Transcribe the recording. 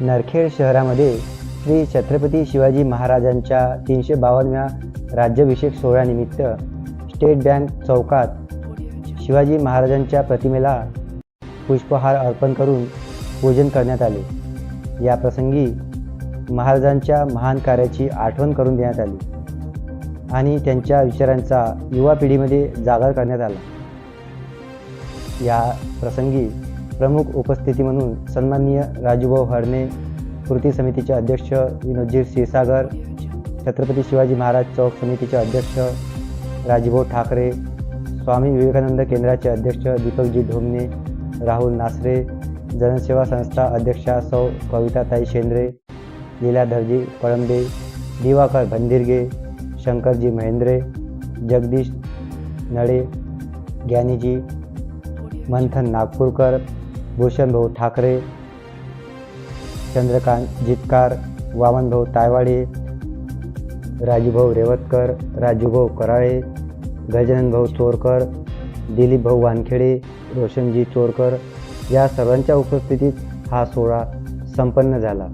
नरखेड शहरामध्ये श्री छत्रपती शिवाजी महाराजांच्या तीनशे बावन्नव्या राज्याभिषेक सोहळ्यानिमित्त स्टेट बँक चौकात शिवाजी महाराजांच्या प्रतिमेला पुष्पहार अर्पण करून पूजन करण्यात आले. या प्रसंगी महाराजांच्या महान कार्याची आठवण करून देण्यात आली आणि त्यांच्या विचारांचा युवा पिढीमध्ये जागर करण्यात आला. या प्रसंगी प्रमुख उपस्थिती म्हणून सन्माननीय राजूभाऊ हरणे कृती समितीचे अध्यक्ष विनोदजी क्षीरसागर छत्रपती शिवाजी महाराज चौक समितीचे अध्यक्ष राजूभाऊ ठाकरे स्वामी विवेकानंद केंद्राचे अध्यक्ष दीपकजी ढोमणे राहुल नासरे जनसेवा संस्था अध्यक्षा सौ कविताताई शेंद्रे लीलाधरजी कळंबे दिवाकर भंदिरगे शंकरजी महेंद्रे जगदीश नळे ज्ञानीजी मंथन नागपूरकर भूषणभाऊ ठाकरे चंद्रकांत जितकार वामनभाऊ तायवाडे राजूभाऊ रेवतकर राजूभाऊ कराळे गजाननभाऊ चोरकर दिलीपभाऊ वानखेडे रोशनजी चोरकर या सर्वांच्या उपस्थितीत हा सोहळा संपन्न झाला.